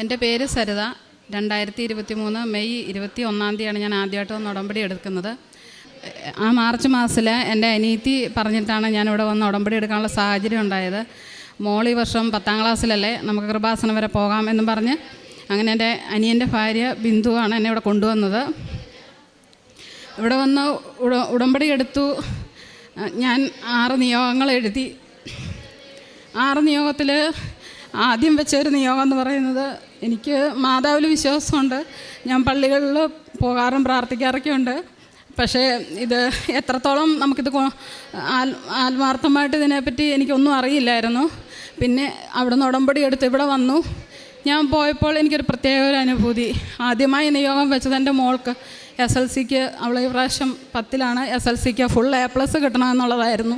എന്റെ പേര് സരിത. രണ്ടായിരത്തി ഇരുപത്തി മൂന്ന് മെയ് ഇരുപത്തി ഒന്നാം തീയതിയാണ് ഞാൻ ആദ്യമായിട്ട് വന്ന് ഉടമ്പടി എടുക്കുന്നത്. ആ മാർച്ച് മാസത്തിൽ എന്റെ അനീതി പറഞ്ഞിട്ടാണ് ഞാൻ ഞാനിവിടെ വന്ന് ഉടമ്പടി എടുക്കാനുള്ള സാഹചര്യം ഉണ്ടായത്. മോൾ ഈ വർഷം പത്താം ക്ലാസ്സിലല്ലേ നമുക്ക് കൃപാസനം വരെ പോകാം എന്നും പറഞ്ഞ് അങ്ങനെ എന്റെ അനിയന്റെ ഭാര്യ ബിന്ദുവാണ് എന്നെ ഇവിടെ കൊണ്ടുവന്നത്. ഇവിടെ വന്ന് ഉട ഉടമ്പടി എടുത്തു. ഞാൻ ആറ് നിയോഗങ്ങൾ എഴുതി ആറ് നിയോഗത്തിൽ ആദ്യം വെച്ച ഒരു നിയോഗം എന്ന് പറയുന്നത് എനിക്ക് മാതാവിൽ വിശ്വാസമുണ്ട്. ഞാൻ പള്ളികളിൽ പോകാറും പ്രാർത്ഥിക്കാറൊക്കെ ഉണ്ട്. പക്ഷേ ഇത് എത്രത്തോളം നമുക്കിത് ആത്മാർത്ഥമായിട്ട് ഇതിനെപ്പറ്റി എനിക്കൊന്നും അറിയില്ലായിരുന്നു. പിന്നെ അവിടുന്ന് ഉടമ്പടി എടുത്ത് ഇവിടെ വന്നു. ഞാൻ പോയപ്പോൾ എനിക്കൊരു പ്രത്യേക ഒരു അനുഭൂതി. ആദ്യമായി നിയോഗം വെച്ചത് എന്റെ മോൾക്ക് എസ് എൽ സിക്ക് അവൾ ഈ പ്രാവശ്യം പത്തിലാണ്. എസ് എൽ സിക്ക് ഫുൾ എ പ്ലസ് കിട്ടണമെന്നുള്ളതായിരുന്നു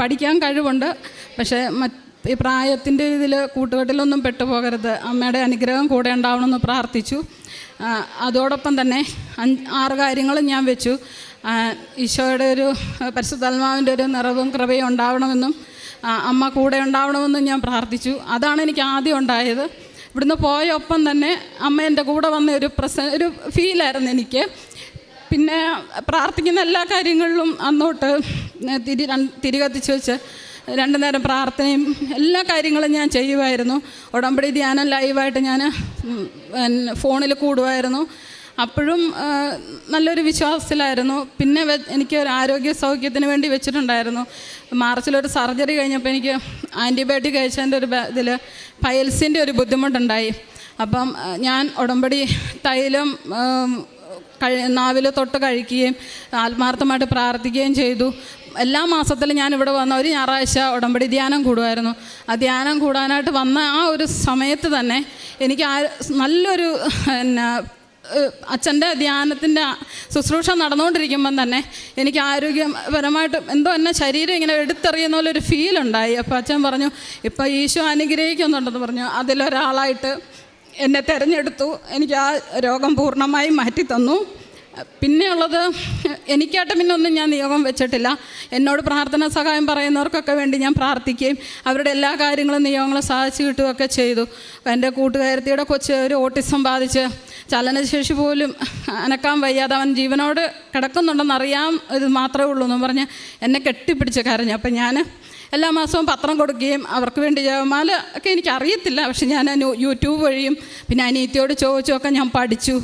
പഠിക്കാൻ കഴിവുണ്ട്. പക്ഷേ മറ്റ് ഈ പ്രായത്തിന്റെ ഇതിൽ കൂട്ടുകെട്ടിലൊന്നും പെട്ടുപോകരുത്. അമ്മയുടെ അനുഗ്രഹം കൂടെ ഉണ്ടാവണമെന്ന് പ്രാർത്ഥിച്ചു. അതോടൊപ്പം തന്നെ ആറ് കാര്യങ്ങളും ഞാൻ വെച്ചു. ഈശോയുടെ ഒരു പരിശുദ്ധാത്മാവിന്റെ ഒരു നിറവും കൃപയും ഉണ്ടാവണമെന്നും അമ്മ കൂടെ ഉണ്ടാവണമെന്നും ഞാൻ പ്രാർത്ഥിച്ചു. അതാണ് എനിക്ക് ആദ്യം ഉണ്ടായത്. ഇവിടുന്ന് പോയ ഒപ്പം തന്നെ അമ്മ എന്റെ കൂടെ വന്ന ഒരു പ്രസ ഒരു ഫീലായിരുന്നു എനിക്ക്. പിന്നെ പ്രാർത്ഥിക്കുന്ന എല്ലാ കാര്യങ്ങളിലും അന്നോട്ട് തിരി തിരികത്തിച്ച് തിരി കത്തിച്ച് വെച്ച് രണ്ടു നേരം പ്രാർത്ഥനയും എല്ലാ കാര്യങ്ങളും ഞാൻ ചെയ്യുമായിരുന്നു. ഉടമ്പടി ധ്യാനം ലൈവായിട്ട് ഞാൻ ഫോണിൽ കൂടുമായിരുന്നു. അപ്പോഴും നല്ലൊരു വിശ്വാസത്തിലായിരുന്നു. പിന്നെ എനിക്ക് ഒരു ആരോഗ്യ സൗഖ്യത്തിന് വേണ്ടി വെച്ചിട്ടുണ്ടായിരുന്നു. മാർച്ചിലൊരു സർജറി കഴിഞ്ഞപ്പോൾ എനിക്ക് ആന്റിബയോട്ടിക് കഴിച്ചതിന്റെ ഒരു ഇതിൽ ഫയൽസിന്റെ ഒരു ബുദ്ധിമുട്ടുണ്ടായി. അപ്പം ഞാൻ ഉടമ്പടി തൈലം കഴി നാവിൽ തൊട്ട് കഴിക്കുകയും ആത്മാർത്ഥമായിട്ട് പ്രാർത്ഥിക്കുകയും ചെയ്തു. എല്ലാ മാസത്തിലും ഞാൻ ഇവിടെ വന്ന ഒരു ഞായറാഴ്ച ഉടമ്പടി ധ്യാനം കൂടുമായിരുന്നു. ആ ധ്യാനം കൂടാനായിട്ട് വന്ന ആ ഒരു സമയത്ത് തന്നെ എനിക്ക് ആ നല്ലൊരു എന്നാ അച്ഛന്റെ ധ്യാനത്തിന്റെ ശുശ്രൂഷ നടന്നുകൊണ്ടിരിക്കുമ്പം തന്നെ എനിക്ക് ആരോഗ്യപരമായിട്ട് എന്തോ എന്നെ ശരീരം ഇങ്ങനെ എടുത്തെറിയുന്ന പോലെ ഒരു ഫീൽ ഉണ്ടായി. അപ്പോൾ അച്ഛൻ പറഞ്ഞു ഇപ്പോൾ ഈശോ അനുഗ്രഹിക്കുന്നുണ്ടെന്ന് പറഞ്ഞു. അതിലൊരാളായിട്ട് എന്നെ തിരഞ്ഞെടുത്തു. എനിക്ക് ആ രോഗം പൂർണമായി മാറ്റി തന്നു പിന്നെയുള്ളത് എനിക്കായിട്ട് പിന്നെ ഒന്നും ഞാൻ നിയോഗം വെച്ചിട്ടില്ല. എന്നോട് പ്രാർത്ഥനാ സഹായം പറയുന്നവർക്കൊക്കെ വേണ്ടി ഞാൻ പ്രാർത്ഥിക്കുകയും അവരുടെ എല്ലാ കാര്യങ്ങളും നിയോഗങ്ങളും സാധിച്ചു കിട്ടുകയൊക്കെ ചെയ്തു. എന്റെ കൂട്ടുകാരത്തിയുടെ കൊച്ച് ഒരു ഓട്ടിസം ബാധിച്ച് ചലനശേഷി പോലും അനക്കാൻ വയ്യാതെ അവൻ ജീവനോട് കിടക്കുന്നുണ്ടെന്ന് അറിയാം ഇത് മാത്രമേ ഉള്ളൂ എന്ന് പറഞ്ഞ് എന്നെ കെട്ടിപ്പിടിച്ച് കരഞ്ഞു. അപ്പം ഞാൻ എല്ലാ മാസവും പത്രം കൊടുക്കുകയും അവർക്ക് വേണ്ടി ജപമാല ഒക്കെ എനിക്കറിയത്തില്ല. പക്ഷെ ഞാൻ യൂട്യൂബ് വഴിയും പിന്നെ അനിയത്തിയോട് ചോദിച്ചൊക്കെ ഞാൻ പഠിച്ചു.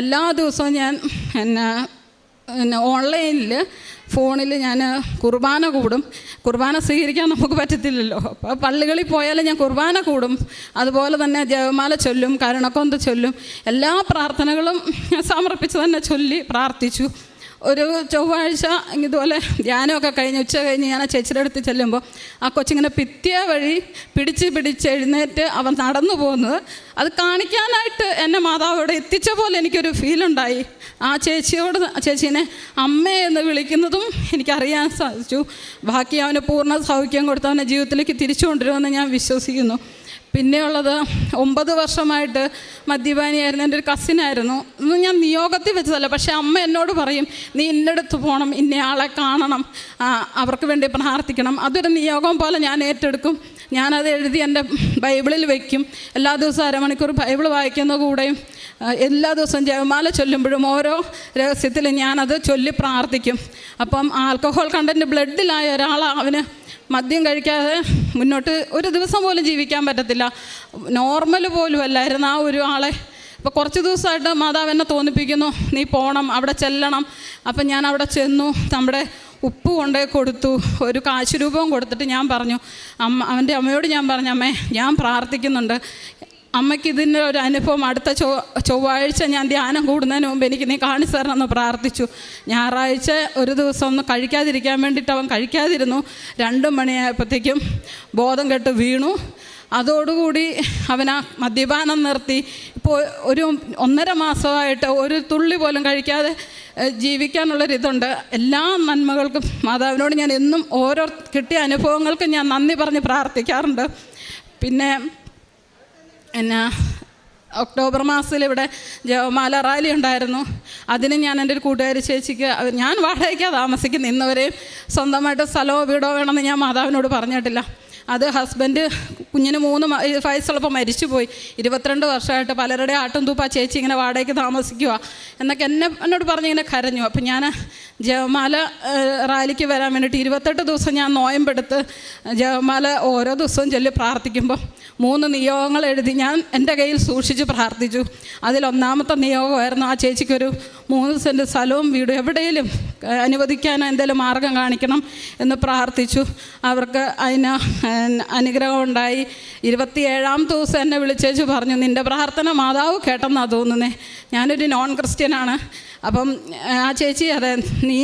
എല്ലാ ദിവസവും ഞാൻ എന്നാ പിന്നെ ഓൺലൈനിൽ ഫോണിൽ ഞാൻ കുർബാന കൂടും. കുർബാന സ്വീകരിക്കാൻ നമുക്ക് പറ്റത്തില്ലല്ലോ. അപ്പോൾ പള്ളികളിൽ പോയാലും ഞാൻ കുർബാന കൂടും. അതുപോലെ തന്നെ ജപമാല ചൊല്ലും കരുണക്കൊന്ത് ചൊല്ലും. എല്ലാ പ്രാർത്ഥനകളും സമർപ്പിച്ച് തന്നെ ചൊല്ലി പ്രാർത്ഥിച്ചു. ഒരു ചൊവ്വാഴ്ച ഇതുപോലെ ധ്യാനമൊക്കെ കഴിഞ്ഞ് ഉച്ച കഴിഞ്ഞ് ഞാൻ ആ ചേച്ചിയുടെ അടുത്ത് ചെല്ലുമ്പോൾ ആ കൊച്ചിങ്ങനെ പിത്തിയ വഴി പിടിച്ച് പിടിച്ച് എഴുന്നേറ്റ് അവൻ നടന്നു പോകുന്നത്. അത് കാണിക്കാനായിട്ട് എന്റെ മാതാവ് ഇവിടെ എത്തിച്ച പോലെ എനിക്കൊരു ഫീലുണ്ടായി ആ ചേച്ചിയോട് ചേച്ചീനെ അമ്മ എന്ന് വിളിക്കുന്നതും എനിക്കറിയാൻ സാധിച്ചു. ബാക്കി അവന് പൂർണ സൗഖ്യം കൊടുത്ത് അവനെ ജീവിതത്തിലേക്ക് തിരിച്ചു കൊണ്ടുവരുമെന്ന് ഞാൻ വിശ്വസിക്കുന്നു. പിന്നെയുള്ളത് ഒമ്പത് വർഷമായിട്ട് മദ്യപാനിയായിരുന്നു. എന്റെ ഒരു കസിനായിരുന്നു. ഞാൻ നിയോഗത്തിൽ വെച്ചതല്ല പക്ഷേ അമ്മ എന്നോട് പറയും നീ ഇന്നടുത്ത് പോകണം ഇന്നയാളെ കാണണം അവർക്ക് വേണ്ടി പ്രാർത്ഥിക്കണം. അതൊരു നിയോഗം പോലെ ഞാൻ ഏറ്റെടുക്കും. ഞാനത് എഴുതി എന്റെ ബൈബിളിൽ വയ്ക്കും എല്ലാ ദിവസവും അരമണിക്കൂർ ബൈബിൾ വായിക്കുന്ന കൂടെയും എല്ലാ ദിവസവും ജയമാല ചൊല്ലുമ്പോഴും ഓരോ രഹസ്യത്തിലും ഞാനത് ചൊല്ലി പ്രാർത്ഥിക്കും. അപ്പം ആൽക്കഹോൾ കണ്ടന്റ് ബ്ലഡിലായ ഒരാൾ അവന് മദ്യം കഴിക്കാതെ മുന്നോട്ട് ഒരു ദിവസം പോലും ജീവിക്കാൻ പറ്റത്തില്ല. നോർമൽ പോലും അല്ലായിരുന്നു. ആ ഒരു ആളെ ഇപ്പോൾ കുറച്ച് ദിവസമായിട്ട് മാതാവ് എന്നെ തോന്നിപ്പിക്കുന്നു. നീ പോകണം അവിടെ ചെല്ലണം. അപ്പം ഞാൻ അവിടെ ചെന്നു. നമ്മുടെ ഉപ്പ് കൊണ്ടേ കൊടുത്തു. ഒരു കാശ് രൂപവും കൊടുത്തിട്ട് ഞാൻ പറഞ്ഞു. അമ്മ അവന്റെ അമ്മയോട് ഞാൻ പറഞ്ഞു അമ്മേ ഞാൻ പ്രാർത്ഥിക്കുന്നുണ്ട്. അമ്മയ്ക്ക് ഇതിന്റെ ഒരു അനുഭവം. അടുത്ത ചൊവ്വ ചൊവ്വാഴ്ച ഞാൻ ധ്യാനം കൂടുന്നതിന് മുമ്പ് എനിക്ക് നീ കാണിച്ചു തരണമെന്ന് പ്രാർത്ഥിച്ചു. ഞായറാഴ്ച ഒരു ദിവസം ഒന്ന് കഴിക്കാതിരിക്കാൻ വേണ്ടിയിട്ട് അവൻ കഴിക്കാതിരുന്നു. രണ്ട് മണിയായപ്പോഴത്തേക്കും ബോധം കെട്ട് വീണു. അതോടുകൂടി അവൻ ആ മദ്യപാനം നിർത്തി. ഇപ്പോൾ ഒരു ഒന്നര മാസമായിട്ട് ഒരു തുള്ളി പോലും കഴിക്കാതെ ജീവിക്കാനുള്ളൊരിതുണ്ട്. എല്ലാ നന്മകൾക്കും മാതാവിനോട് ഞാൻ എന്നും ഓരോ കിട്ടിയ അനുഭവങ്ങൾക്കും ഞാൻ നന്ദി പറഞ്ഞ് പ്രാർത്ഥിക്കാറുണ്ട്. പിന്നെ എന്നാ ഒക്ടോബർ മാസത്തിൽ ഇവിടെ ജവമാല റാലി ഉണ്ടായിരുന്നു. അതിന് ഞാൻ എന്റെ ഒരു കൂട്ടുകാരി ചേച്ചിക്ക് ഞാൻ വാടകയ്ക്കാണ് താമസിക്കുന്നത് ഇന്നുവരെയും സ്വന്തമായിട്ട് സ്ഥലമോ വീടോ വേണമെന്ന് ഞാൻ മാതാവിനോട് പറഞ്ഞിട്ടില്ല. അത് ഹസ്ബൻഡ് കുഞ്ഞിന് മൂന്ന് വയസ്സുള്ളപ്പോൾ മരിച്ചുപോയി. ഇരുപത്തിരണ്ട് വർഷമായിട്ട് പലരുടെ ആട്ടും തൂപ്പ ചേച്ചി ഇങ്ങനെ വാടകയ്ക്ക് താമസിക്കുക എന്നൊക്കെ എന്നെ എന്നോട് പറഞ്ഞ് ഇങ്ങനെ കരഞ്ഞു. അപ്പം ഞാൻ ജപമാല റാലിക്ക് വരാൻ വേണ്ടിയിട്ട് ഇരുപത്തെട്ട് ദിവസം ഞാൻ നോയമ്പെടുത്ത് ജപമാല ഓരോ ദിവസവും ചൊല്ലി പ്രാർത്ഥിക്കുമ്പോൾ മൂന്ന് നിയോഗങ്ങൾ എഴുതി ഞാൻ എന്റെ കയ്യിൽ സൂക്ഷിച്ച് പ്രാർത്ഥിച്ചു. അതിലൊന്നാമത്തെ നിയോഗമായിരുന്നു ആ ചേച്ചിക്കൊരു മൂന്ന് സെന്റ് സ്ഥലവും വീടും ഏഹ്, അനുവദിക്കാൻ എന്തെങ്കിലും മാർഗം കാണിക്കണം എന്ന് പ്രാർത്ഥിച്ചു. അവർക്ക് അതിന് അനുഗ്രഹം ഉണ്ടായി. ഇരുപത്തിയേഴാം ദിവസം എന്നെ വിളിച്ചേച്ചു പറഞ്ഞു നിന്റെ പ്രാർത്ഥന മാതാവ് കേട്ടെന്നാണ് തോന്നുന്നത് ഞാനൊരു നോൺ ക്രിസ്ത്യനാണ് അപ്പം ആ ചേച്ചി അതെ നീ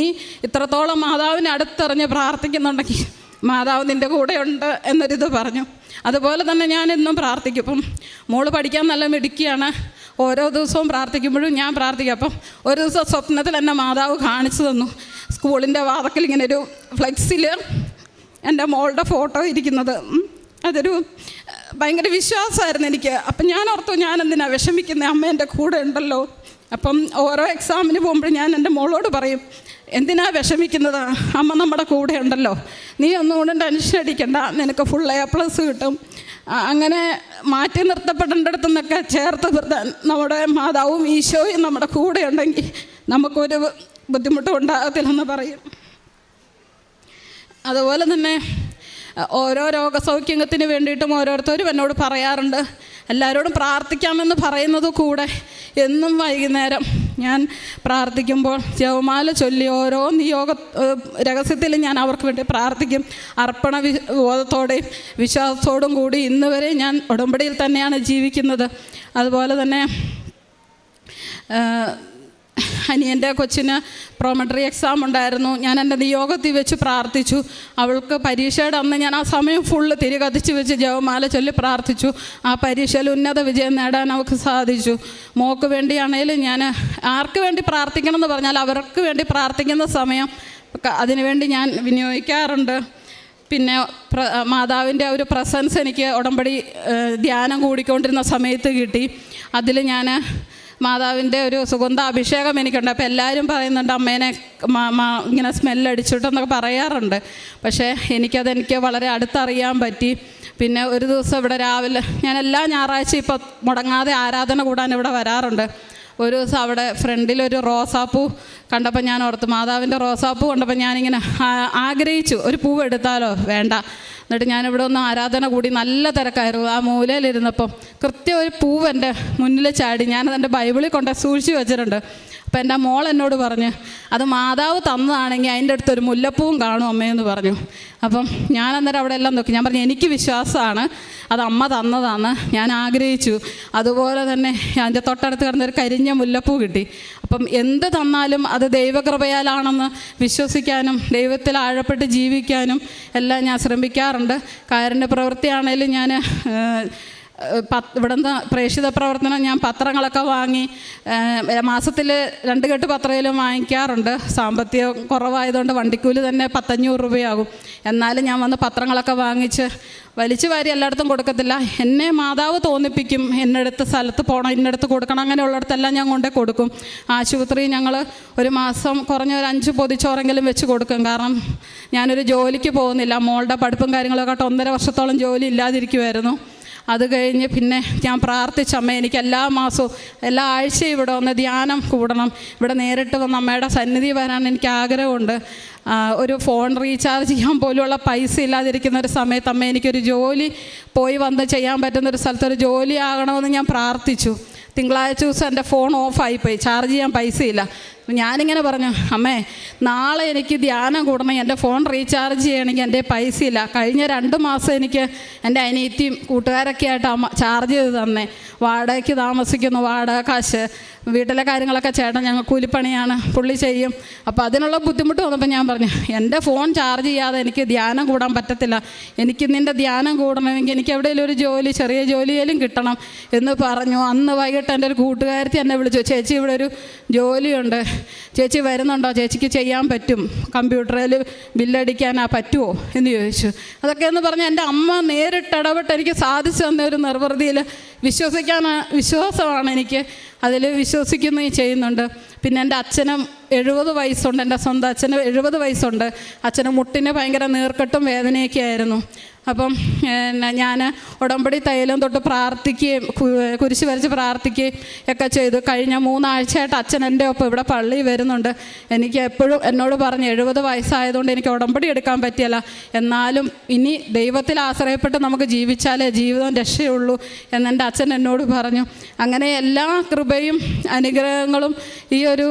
ഇത്രത്തോളം മാതാവിനെ അടുത്തെറിഞ്ഞ് പ്രാർത്ഥിക്കുന്നുണ്ടെങ്കിൽ മാതാവ് നിന്റെ കൂടെയുണ്ട് എന്നൊരിത് പറഞ്ഞു. അതുപോലെ തന്നെ ഞാൻ എന്നും പ്രാർത്ഥിക്കും. ഇപ്പം മോൾ പഠിക്കാൻ നല്ല മിടുക്കിയാണ്. ഓരോ ദിവസവും പ്രാർത്ഥിക്കുമ്പോഴും ഞാൻ പ്രാർത്ഥിക്കും. അപ്പം ഒരു ദിവസം സ്വപ്നത്തിൽ എന്നെ മാതാവ് കാണിച്ചു തന്നു. സ്കൂളിന്റെ വാതക്കിൽ ഇങ്ങനെ ഒരു ഫ്ലെക്സിൽ എന്റെ മോളുടെ ഫോട്ടോ ഇരിക്കുന്നത്. അതൊരു ഭയങ്കര വിശ്വാസമായിരുന്നു എനിക്ക്. അപ്പം ഞാൻ ഓർത്തു ഞാൻ എന്തിനാ വിഷമിക്കുന്നത് അമ്മ എന്റെ കൂടെ ഉണ്ടല്ലോ. അപ്പം ഓരോ എക്സാമിന് പോകുമ്പോൾ ഞാൻ എന്റെ മോളോട് പറയും എന്തിനാ വിഷമിക്കുന്നത്? അമ്മ നമ്മുടെ കൂടെ ഉണ്ടല്ലോ. നീ ഒന്നുകൊണ്ടും ടെൻഷൻ അടിക്കണ്ട. നിനക്ക് ഫുൾ എ പ്ലസ് കിട്ടും. അങ്ങനെ മാറ്റി നിർത്തപ്പെടേണ്ടടുത്തു നിന്നൊക്കെ ചേർത്ത് നിർത്താൻ നമ്മുടെ മാതാവും ഈശോയും നമ്മുടെ കൂടെ ഉണ്ടെങ്കിൽ നമുക്കൊരു ബുദ്ധിമുട്ടും ഉണ്ടാകത്തില്ലെന്ന് പറയും. അതുപോലെ തന്നെ ഓരോ രോഗസൗഖ്യത്തിന് വേണ്ടിയിട്ടും ഓരോരുത്തരും എന്നോട് പറയാറുണ്ട്. എല്ലാവരോടും പ്രാർത്ഥിക്കാമെന്ന് പറയുന്നത് കൂടെ. എന്നും വൈകുന്നേരം ഞാൻ പ്രാർത്ഥിക്കുമ്പോൾ ജവമാല ചൊല്ലി ഓരോ നിയോഗ രഹസ്യത്തിൽ ഞാൻ അവർക്ക് വേണ്ടി പ്രാർത്ഥിക്കും. അർപ്പണ ബോധത്തോടെയും വിശ്വാസത്തോടും കൂടി ഇന്ന് വരെ ഞാൻ ഉടമ്പടിയിൽ തന്നെയാണ് ജീവിക്കുന്നത്. അതുപോലെ തന്നെ അനിയന്റെ കൊച്ചിന് പ്രോമെട്രി എക്സാം ഉണ്ടായിരുന്നു. ഞാൻ എന്റെ നിയോഗത്തിൽ വെച്ച് പ്രാർത്ഥിച്ചു. അവൾക്ക് പരീക്ഷയുടെ അന്ന് ഞാൻ ആ സമയം ഫുള്ള് തിരി കത്തിച്ച് വെച്ച് ജവമാല ചൊല്ലി പ്രാർത്ഥിച്ചു. ആ പരീക്ഷയിൽ ഉന്നത വിജയം നേടാൻ അവൾക്ക് സാധിച്ചു. മോക്ക് വേണ്ടിയാണേലും ഞാൻ ആർക്ക് വേണ്ടി പ്രാർത്ഥിക്കണം എന്ന് പറഞ്ഞാൽ അവർക്ക് വേണ്ടി പ്രാർത്ഥിക്കുന്ന സമയം അതിനുവേണ്ടി ഞാൻ വിനിയോഗിക്കാറുണ്ട്. പിന്നെ പ്ര മാതാവിന്റെ ഒരു പ്രസൻസ് എനിക്ക് ഉടമ്പടി ധ്യാനം കൂടിക്കൊണ്ടിരുന്ന സമയത്ത് കിട്ടി. അതിൽ ഞാൻ മാതാവിന്റെ ഒരു സുഗന്ധ അഭിഷേകം എനിക്കുണ്ട്. അപ്പോൾ എല്ലാവരും പറയുന്നുണ്ട് അമ്മേനെ ഇങ്ങനെ സ്മെല്ലടിച്ചിട്ടെന്നൊക്കെ പറയാറുണ്ട്. പക്ഷേ എനിക്കതെനിക്ക് വളരെ അടുത്തറിയാൻ പറ്റി. പിന്നെ ഒരു ദിവസം ഇവിടെ രാവിലെ ഞാൻ എല്ലാ ഞായറാഴ്ച ഇപ്പോൾ മുടങ്ങാതെ ആരാധന കൂടാൻ ഇവിടെ വരാറുണ്ട്. ഒരു ദിവസം അവിടെ ഫ്രണ്ടിലൊരു റോസാപ്പൂ കണ്ടപ്പോൾ ഞാൻ ഓർത്ത് മാതാവിന്റെ റോസാപ്പൂ കണ്ടപ്പോൾ ഞാനിങ്ങനെ ആഗ്രഹിച്ചു ഒരു പൂവ് എടുത്താലോ? വേണ്ട. എന്നിട്ട് ഞാനിവിടെ ഒന്ന് ആരാധന കൂടി നല്ല തിരക്കായിരുന്നു. ആ മൂലയിലിരുന്നപ്പം കൃത്യം ഒരു പൂവ് എന്റെ മുന്നിൽ ചാടി ഞാനത് എന്റെ ബൈബിളിൽ കൊണ്ട് സൂക്ഷിച്ച് വെച്ചിട്ടുണ്ട്. അപ്പം എന്റെ മോൾ എന്നോട് പറഞ്ഞ് അത് മാതാവ് തന്നതാണെങ്കിൽ അതിന്റെ അടുത്ത് ഒരു മുല്ലപ്പൂവും കാണും അമ്മയെന്ന് പറഞ്ഞു. അപ്പം ഞാൻ അന്നേരം അവിടെ എല്ലാം നോക്കി. ഞാൻ പറഞ്ഞു എനിക്ക് വിശ്വാസമാണ് അത് അമ്മ തന്നതാണ് ഞാൻ ആഗ്രഹിച്ചു. അതുപോലെ തന്നെ അതിന്റെ തൊട്ടടുത്ത് കിടന്നൊരു കരിഞ്ഞ മുല്ലപ്പൂ കിട്ടി. അപ്പം എന്ത് തന്നാലും അത് ദൈവകൃപയാലാണെന്ന് വിശ്വസിക്കാനും ദൈവത്തിൽ ആഴപ്പെട്ട് ജീവിക്കാനും എല്ലാം ഞാൻ ശ്രമിക്കാറുണ്ട്. കാരുണ്യ പ്രവൃത്തിയാണേലും ഞാൻ ഇവിടുന്ന് പ്രേക്ഷിത പ്രവർത്തനം ഞാൻ പത്രങ്ങളൊക്കെ വാങ്ങി മാസത്തിൽ രണ്ട് കെട്ട് പത്രയിലും വാങ്ങിക്കാറുണ്ട്. സാമ്പത്തികം കുറവായതുകൊണ്ട് വണ്ടിക്കൂലി തന്നെ പത്തഞ്ഞൂറ് രൂപയാകും. എന്നാലും ഞാൻ വന്ന് പത്രങ്ങളൊക്കെ വാങ്ങിച്ച് വലിച്ചു വാരി എല്ലായിടത്തും കൊടുക്കത്തില്ല. എന്നെ മാതാവ് തോന്നിപ്പിക്കും എന്നടുത്ത് സ്ഥലത്ത് പോകണം ഇന്നടുത്ത് കൊടുക്കണം. അങ്ങനെയുള്ളിടത്തെല്ലാം ഞാൻ കൊണ്ടേ കൊടുക്കും. ആശുപത്രി ഞങ്ങൾ ഒരു മാസം കുറഞ്ഞ ഒരു അഞ്ച് പൊതിച്ചോറെങ്കിലും വെച്ച് കൊടുക്കും. കാരണം ഞാനൊരു ജോലിക്ക് പോകുന്നില്ല. മോളുടെ പഠിപ്പും കാര്യങ്ങളൊക്കെ ഒന്നര വർഷത്തോളം ജോലി ഇല്ലാതിരിക്കുമായിരുന്നു അത് കഴിഞ്ഞ് പിന്നെ ഞാൻ പ്രാർത്ഥിച്ച അമ്മ എനിക്ക് എല്ലാ മാസവും എല്ലാ ആഴ്ചയും ഇവിടെ വന്ന് ധ്യാനം കൂടണം. ഇവിടെ നേരിട്ട് വന്ന് അമ്മയുടെ സന്നിധി വരാൻ എനിക്ക് ആഗ്രഹമുണ്ട്. ഒരു ഫോൺ റീചാർജ് ചെയ്യാൻ പോലുള്ള പൈസ ഇല്ലാതിരിക്കുന്ന ഒരു സമയത്ത് അമ്മ എനിക്കൊരു ജോലി പോയി വന്ന് ചെയ്യാൻ പറ്റുന്ന ഒരു സ്ഥലത്ത് ഒരു ജോലി ആകണമെന്ന് ഞാൻ പ്രാർത്ഥിച്ചു. തിങ്കളാഴ്ച ദിവസം എന്റെ ഫോൺ ഓഫായിപ്പോയി ചാർജ് ചെയ്യാൻ പൈസയില്ല. ഞാനിങ്ങനെ പറഞ്ഞു അമ്മേ നാളെ എനിക്ക് ധ്യാനം കൂടണം എന്റെ ഫോൺ റീചാർജ് ചെയ്യണമെങ്കിൽ എന്റെ പൈസ ഇല്ല. കഴിഞ്ഞ രണ്ട് മാസം എനിക്ക് എന്റെ അനിയത്തിയും കൂട്ടുകാരൊക്കെ ആയിട്ട് അമ്മ ചാർജ് ചെയ്ത് തന്നെ. വാടകയ്ക്ക് താമസിക്കുന്നു വാടക കാശ്. വീട്ടിലെ കാര്യങ്ങളൊക്കെ ചേട്ടൻ ഞങ്ങൾ കൂലിപ്പണിയാണ് പുള്ളി ചെയ്യും. അപ്പോൾ അതിനുള്ള ബുദ്ധിമുട്ട് വന്നപ്പോൾ ഞാൻ പറഞ്ഞു എന്റെ ഫോൺ ചാർജ് ചെയ്യാതെ എനിക്ക് ധ്യാനം കൂടാൻ പറ്റത്തില്ല. എനിക്ക് നിന്റെ ധ്യാനം കൂടണമെങ്കിൽ എനിക്ക് എവിടെയെങ്കിലും ഒരു ജോലി ചെറിയ ജോലിയിലും കിട്ടണം. എന്ന് പറഞ്ഞു. അന്ന് വൈകിട്ട് എന്റെ ഒരു കൂട്ടുകാരത്തി എന്നെ വിളിച്ചു ചേച്ചി ഇവിടെ ഒരു ജോലിയുണ്ട്. ചേച്ചി വരുന്നുണ്ടോ? ചേച്ചിക്ക് ചെയ്യാൻ പറ്റും. കമ്പ്യൂട്ടറിൽ ബില്ലടിക്കാനാ പറ്റുമോ എന്ന് ചോദിച്ചു. അതൊക്കെ എന്ന് പറഞ്ഞാൽ എന്റെ അമ്മ നേരിട്ട് ഇടപെട്ട് എനിക്ക് സാധിച്ചു തന്ന ഒരു നിർവൃതിയിൽ വിശ്വസിക്കാൻ വിശ്വാസമാണ് എനിക്ക്. അതിൽ വിശ്വസിക്കുകയും ചെയ്യുന്നുണ്ട്. പിന്നെ എന്റെ അച്ഛനും എഴുപത് വയസ്സുണ്ട് എന്റെ സ്വന്തം അച്ഛന് എഴുപത് വയസ്സുണ്ട്. അച്ഛന് മുട്ടിന് ഭയങ്കര നീർക്കെട്ടും വേദനയൊക്കെ ആയിരുന്നു. അപ്പം ഞാൻ ഉടമ്പടി തൈലം തൊട്ട് പ്രാർത്ഥിക്കുകയും കുരിശ് വരച്ച് പ്രാർത്ഥിക്കുകയും ഒക്കെ ചെയ്തു. കഴിഞ്ഞ മൂന്നാഴ്ചയായിട്ട് അച്ഛൻ എന്റെ ഒപ്പം ഇവിടെ പള്ളി വരുന്നുണ്ട്. എനിക്ക് എപ്പോഴും എന്നോട് പറഞ്ഞ് എഴുപത് വയസ്സായതുകൊണ്ട് എനിക്ക് ഉടമ്പടി എടുക്കാൻ പറ്റിയല്ല. എന്നാലും ഇനി ദൈവത്തിൽ ആശ്രയപ്പെട്ട് നമുക്ക് ജീവിച്ചാലേ ജീവിതം രക്ഷയുള്ളൂ എന്നെന്റെ അച്ഛൻ എന്നോട് പറഞ്ഞു. അങ്ങനെ എല്ലാ കൃപയും അനുഗ്രഹങ്ങളും ഈ ഒരു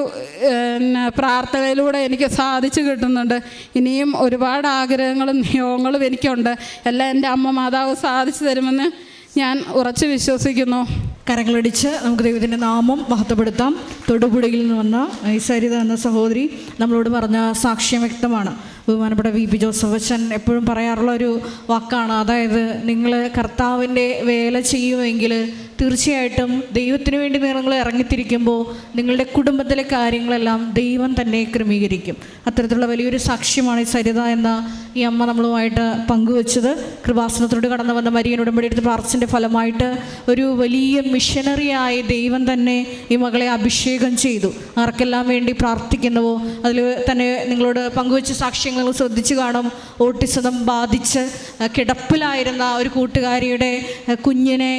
പ്രാർത്ഥനയിലൂടെ എനിക്ക് സാധിച്ചു കിട്ടുന്നുണ്ട്. ഇനിയും ഒരുപാട് ആഗ്രഹങ്ങളും നിയോഗങ്ങളും എനിക്കുണ്ട്. എല്ലാം എന്റെ അമ്മ മാതാവ് സാധിച്ചു തരുമെന്ന് ഞാൻ ഉറച്ചു വിശ്വസിക്കുന്നു. കരങ്ങളടിച്ച് നമുക്ക് ദൈവത്തിന്റെ നാമം മഹത്വപ്പെടുത്താം. തൊടുപുഴയിൽ നിന്ന് വന്ന സരിത എന്ന സഹോദരി നമ്മളോട് പറഞ്ഞ സാക്ഷ്യം വ്യക്തമാണ്. ബഹുമാനപ്പെട്ട വി പി ജോസഫ് അച്ഛൻ എപ്പോഴും പറയാറുള്ള ഒരു വാക്കാണ്. അതായത് നിങ്ങൾ കർത്താവിന്റെ വേല ചെയ്യുമെങ്കിൽ തീർച്ചയായിട്ടും ദൈവത്തിന് വേണ്ടി നിങ്ങൾ ഇറങ്ങിത്തിരിക്കുമ്പോൾ നിങ്ങളുടെ കുടുംബത്തിലെ കാര്യങ്ങളെല്ലാം ദൈവം തന്നെ ക്രമീകരിക്കും. അത്തരത്തിലുള്ള വലിയൊരു സാക്ഷ്യമാണ് ഈ സരിത എന്ന ഈ അമ്മ നമ്മളുമായിട്ട് പങ്കുവച്ചത്. കൃപാസനത്തോട് കടന്നു വന്ന മരിയൻ ഉടമ്പടി എടുത്ത് പ്രാർത്ഥിന്റെ ഫലമായിട്ട് ഒരു വലിയ മിഷനറിയായി ദൈവം തന്നെ ഈ മകളെ അഭിഷേകം ചെയ്തു. ആർക്കെല്ലാം വേണ്ടി പ്രാർത്ഥിക്കുന്നുവോ അതിൽ തന്നെ നിങ്ങളോട് പങ്കുവച്ച സാക്ഷ്യങ്ങൾ നിങ്ങൾ ശ്രദ്ധിച്ചു കാണും. ഓട്ടിസം ബാധിച്ച് കിടപ്പിലായിരുന്ന ഒരു കൂട്ടുകാരിയുടെ കുഞ്ഞിനെ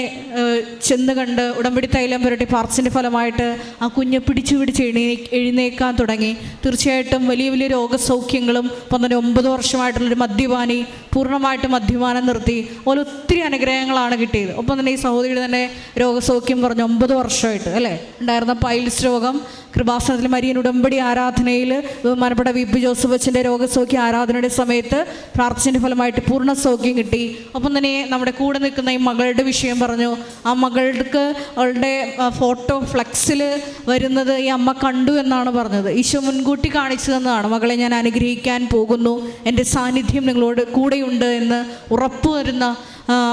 ചെന്ന് കണ്ട് ഉടമ്പടി തൈലം പുരട്ടി പാർച്ചിന്റെ ഫലമായിട്ട് ആ കുഞ്ഞ് പിടിച്ചു പിടിച്ച് എഴുന്നേ എഴുന്നേക്കാൻ തുടങ്ങി. തീർച്ചയായിട്ടും വലിയ വലിയ രോഗസൗഖ്യങ്ങളും തന്നെ ഒമ്പത് വർഷമായിട്ടുള്ളൊരു മദ്യപാനി പൂർണമായിട്ട് മദ്യപാനം നിർത്തി. അതുപോലെ ഒത്തിരി അനുഗ്രഹങ്ങളാണ് കിട്ടിയത്. ഒപ്പം തന്നെ ഈ സഹോദരിയുടെ തന്നെ രോഗസൗഖ്യം പറഞ്ഞ് ഒമ്പത് വർഷമായിട്ട് അല്ലേ? ഉണ്ടായിരുന്ന പൈൽസ് രോഗം കൃപാസനത്തിൽ മരിയൻ ഉടമ്പടി ആരാധനയിൽ ബഹുമാനപ്പെട്ട വി പി ജോസഫ് അച്ഛന്റെ രോഗസൗഖ്യ ആരാധനയുടെ സമയത്ത് പ്രാർത്ഥനയുടെ ഫലമായിട്ട് പൂർണ സൗഖ്യം കിട്ടി. അപ്പം തന്നെ നമ്മുടെ കൂടെ നിൽക്കുന്ന ഈ മകളുടെ വിഷയം പറഞ്ഞു. ആ മകൾക്ക് അവളുടെ ഫോട്ടോ ഫ്ലെക്സിൽ വരുന്നത് ഈ അമ്മ കണ്ടു എന്നാണ് പറഞ്ഞത്. ഈശോ മുൻകൂട്ടി കാണിച്ചു തന്നതാണ് മകളെ ഞാൻ അനുഗ്രഹിക്കാൻ പോകുന്നു. എന്റെ സാന്നിധ്യം നിങ്ങളോട് കൂടെയുണ്ട് എന്ന് ഉറപ്പ് വരുന്ന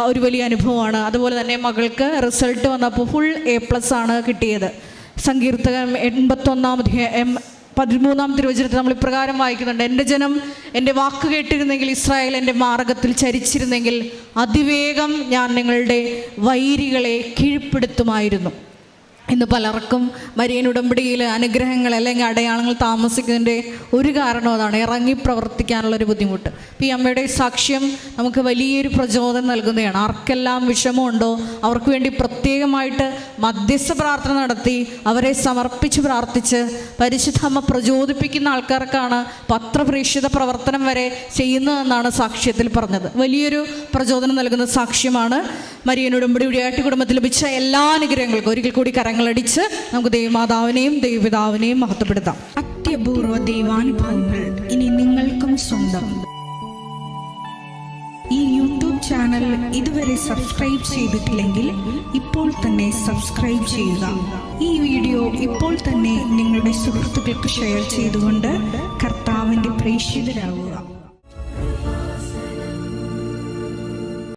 ഒരു വലിയ അനുഭവമാണ്. അതുപോലെ തന്നെ മകൾക്ക് റിസൾട്ട് വന്നപ്പോൾ ഫുൾ എ പ്ലസ് ആണ് കിട്ടിയത്. സങ്കീർത്തകം എൺപത്തൊന്നാം പതിമൂന്നാം തിരുവചനത്തിൽ നമ്മൾ ഇപ്രകാരം വായിക്കുന്നുണ്ട്. എന്റെ ജനം എന്റെ വാക്ക് കേട്ടിരുന്നെങ്കിൽ ഇസ്രായേൽ എന്റെ മാർഗത്തിൽ ചരിച്ചിരുന്നെങ്കിൽ അതിവേഗം ഞാൻ നിങ്ങളുടെ വൈരികളെ കീഴ്പ്പെടുത്തുമായിരുന്നു. ഇന്ന് പലർക്കും മരിയൻ ഉടമ്പടിയിൽ അനുഗ്രഹങ്ങൾ അല്ലെങ്കിൽ അടയാളങ്ങൾ താമസിക്കുന്നതിന്റെ ഒരു കാരണം അതാണ് ഇറങ്ങി പ്രവർത്തിക്കാനുള്ള ഒരു ബുദ്ധിമുട്ട്. ഈ അമ്മയുടെ സാക്ഷ്യം നമുക്ക് വലിയൊരു പ്രചോദനം നൽകുന്നതാണ്. ആർക്കെല്ലാം വിഷമമുണ്ടോ? അവർക്ക് വേണ്ടി പ്രത്യേകമായിട്ട് മധ്യസ്ഥ പ്രാർത്ഥന നടത്തി അവരെ സമർപ്പിച്ച് പ്രാർത്ഥിച്ച് പരിശുദ്ധമ്മ പ്രചോദിപ്പിക്കുന്ന ആൾക്കാർക്കാണ് പത്രപ്രേക്ഷിത പ്രവർത്തനം വരെ ചെയ്യുന്നതെന്നാണ് സാക്ഷ്യത്തിൽ പറഞ്ഞത്. വലിയൊരു പ്രചോദനം നൽകുന്ന സാക്ഷ്യമാണ് മരിയൻ ഉടമ്പടി ഉടിയാട്ടി കുടുംബത്തിൽ ലഭിച്ച എല്ലാ അനുഗ്രഹങ്ങൾക്കും. ഒരിക്കൽ കൂടി കരങ്ങളടിച്ച് നമുക്ക് ദൈവമാതാവിനെയും ദൈവപിതാവിനെയും മഹത്വപ്പെടുത്താം. അത്യപൂർവ ദൈവാനുഭവങ്ങൾ ഇനി നിങ്ങൾക്കും സ്വന്തം. ഈ യൂട്യൂബ് ചാനൽ ഇതുവരെ സബ്സ്ക്രൈബ് ചെയ്തിട്ടില്ലെങ്കിൽ ഇപ്പോൾ തന്നെ സബ്സ്ക്രൈബ് ചെയ്യുക. ഈ വീഡിയോ ഇപ്പോൾ തന്നെ നിങ്ങളുടെ സുഹൃത്തുക്കൾക്ക് ഷെയർ ചെയ്തുകൊണ്ട് കർത്താവിന്റെ പ്രേക്ഷിതരാകുക.